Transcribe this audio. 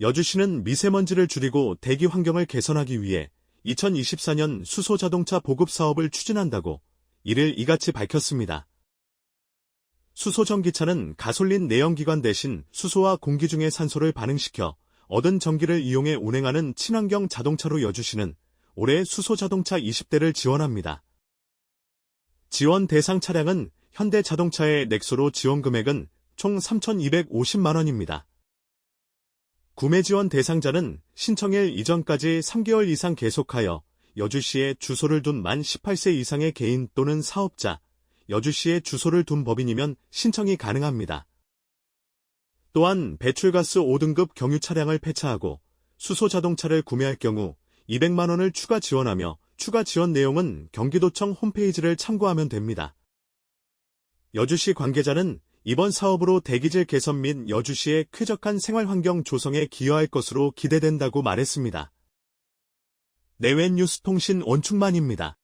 여주시는 미세먼지를 줄이고 대기 환경을 개선하기 위해 2024년 수소 자동차 보급 사업을 추진한다고 이를 이같이 밝혔습니다. 수소 전기차는 가솔린 내연기관 대신 수소와 공기 중의 산소를 반응시켜 얻은 전기를 이용해 운행하는 친환경 자동차로 여주시는 올해 수소 자동차 20대를 지원합니다. 지원 대상 차량은 현대 자동차의 넥소로 지원 금액은 총 3,250만 원입니다. 구매 지원 대상자는 신청일 이전까지 3개월 이상 계속하여 여주시에 주소를 둔 만 18세 이상의 개인 또는 사업자, 여주시에 주소를 둔 법인이면 신청이 가능합니다. 또한 배출가스 5등급 경유 차량을 폐차하고 수소 자동차를 구매할 경우 200만 원을 추가 지원하며 추가 지원 내용은 경기도청 홈페이지를 참고하면 됩니다. 여주시 관계자는 이번 사업으로 대기질 개선 및 여주시의 쾌적한 생활환경 조성에 기여할 것으로 기대된다고 말했습니다. 내외 뉴스 통신 원충만입니다.